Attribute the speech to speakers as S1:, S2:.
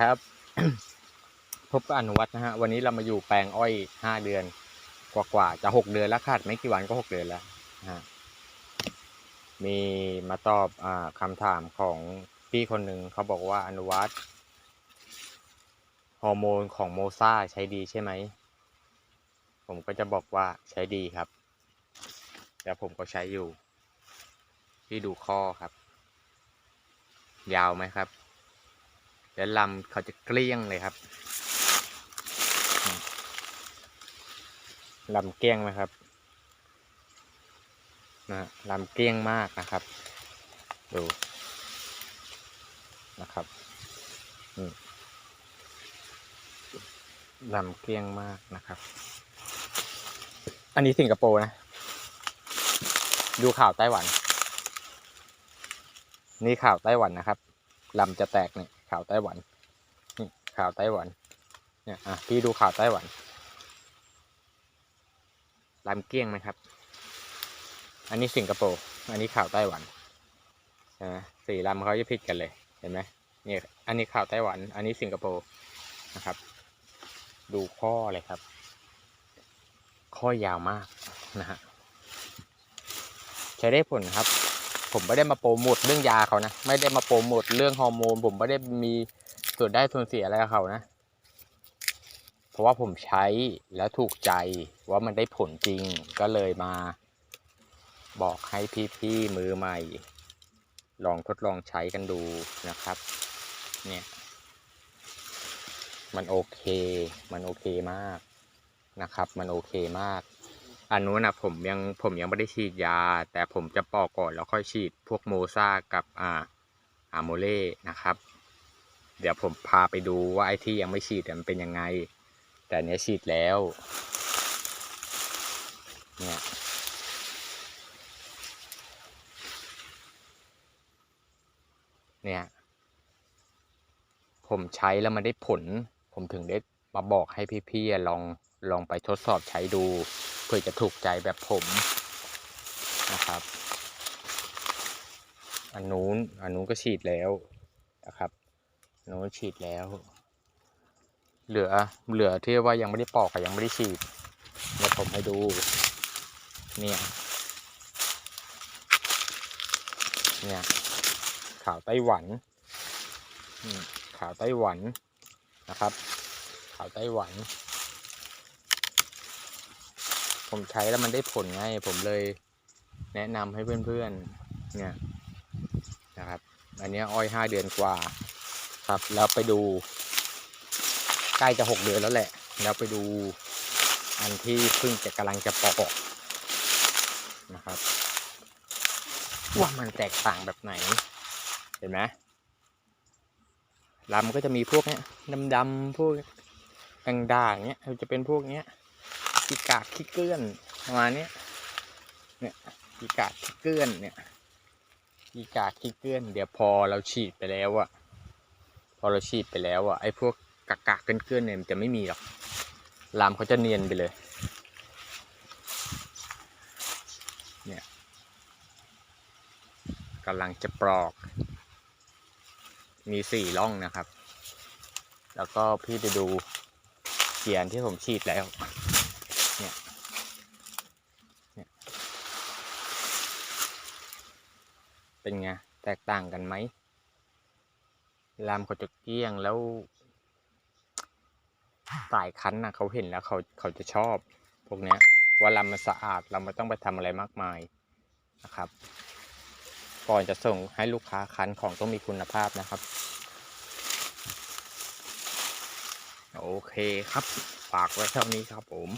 S1: ครับ พบกับอนุวัฒน์นะฮะวันนี้เรามาอยู่แปลงอ้อยห้าเดือน กว่าๆจะหกเดือนแล้วคาดไม่กี่วันก็หกเดือนแล้วฮะมีมาตอบอ่าคำถามของพี่คนหนึ่งเขาบอกว่าอนุวัฒน์ฮอร์โมนของโมซาใช้ดีใช่ไหม ผมก็จะบอกว่าใช้ดีครับแล้วผมก็ใช้อยู่ ที่ดูข้อครับ ยาวไหมครับ แล้วลำเขาจะเกลี้ยงเลยครับลำเกลี้ยงไหมครับนะลำเกลี้ยงมากนะครับ ดูนะครับลำเกลี้ยงมากนะครับ อันนี้สิงคโปร์นะ ดูข่าวไต้หวัน นี่ข่าวไต้หวันนะครับลำจะแตกเนี่ย ข่าวไต้หวันนี่ข่าวไต้หวันเนี่ยอะพี่ดูข่าวไต้หวันลำเกลี้ยงไหมครับ อันนี้สิงคโปร์อันนี้ข่าวไต้หวันใช่ไหมสี่ลำเขาจะผิดกันเลยเห็นไหมเนี่ยอันนี้ข่าวไต้หวัน อันนี้สิงคโปร์นะครับ ดูข้อเลยครับ ข้อยาวมากนะฮะใช้ได้ผลครับ ผมไม่ได้มาโปรโมทเรื่องยาเขานะ ไม่ได้มาโปรโมทเรื่องฮอร์โมน ผมไม่ได้มีส่วนได้ส่วนเสียอะไรกับเขานะ เพราะว่าผมใช้แล้วถูกใจว่ามันได้ผลจริงก็เลยมาบอกให้พี่ๆมือใหม่ ลองทดลองใช้กันดูนะครับ เนี่ย มันโอเค มันโอเคมากนะครับ มันโอเคมาก อันนู้นนะผมยังผมยังไม่ได้ฉีดยา แต่ผมจะปอกก่อนแล้วค่อยฉีดพวกโมซากับอ่าอาโมเล่นะครับ เดี๋ยวผมพาไปดูว่าไอ้ที่ยังไม่ฉีดมันเป็นยังไง แต่เนี้ยฉีดแล้วเนี่ยเนี่ย ผมใช้แล้วมันได้ผล ผมถึงได้มาบอกให้พี่ๆลองลองไปทดสอบใช้ดู เพื่อจะถูกใจแบบผมนะครับ อันนู้นอันนู้นก็ฉีดแล้วนะครับนู้นฉีดแล้ว เหลือเหลือที่ว่ายังไม่ได้ปอกกับยังไม่ได้ฉีดเดี๋ยวผมให้ดูเนี่ยเนี่ยขาวไต้หวันอืมขาวไต้หวันนะครับ ขาวไต้หวัน ผมใช้แล้วมันได้ผลไงผมเลยแนะนำให้เพื่อนๆเนี่ยนะครับ อันนี้อ้อยห้าเดือนกว่า ครับ แล้วไปดู ใกล้จะหกเดือนแล้วแหละ แล้วไปดูอันที่เพิ่งจะกำลังจะปอกนะครับ ว่ามันแตกต่างแบบไหน เห็นไหมลำก็จะมีพวกเนี้ยดำๆพวกด่างๆเนี้ยจะเป็นพวกเนี้ย ขี้กากขี้เกลื่อนประมาณนี้เนี่ยขี้กากขี้เกลื่อนเนี่ยขี้กากขี้เกลื่อน เดี๋ยวพอเราฉีดไปแล้วอะพอเราฉีดไปแล้วอะไอ้พวกกากากๆเกลื่อนๆเนี่ยมันจะไม่มีหรอกลำเขาจะเนียนไปเลย เนี่ยกำลังจะปลอก มีสี่ร่องนะครับ แล้วก็พี่ไปดูเขียนที่ผมฉีดแล้ว เนี่ย เนี่ย เป็นไง แตกต่างกันไหมลำเขาจะเกี้ยงแล้วสายคั้นนะเขาเห็นแล้วเขาเขาจะชอบ พวกเนี้ยว่าลำมันสะอาดเราไม่ต้องไปทำอะไรมากมายนะครับ ก่อนจะส่งให้ลูกค้าคั้นของต้องมีคุณภาพนะครับ โอเคครับ ฝากไว้เท่านี้ครับผม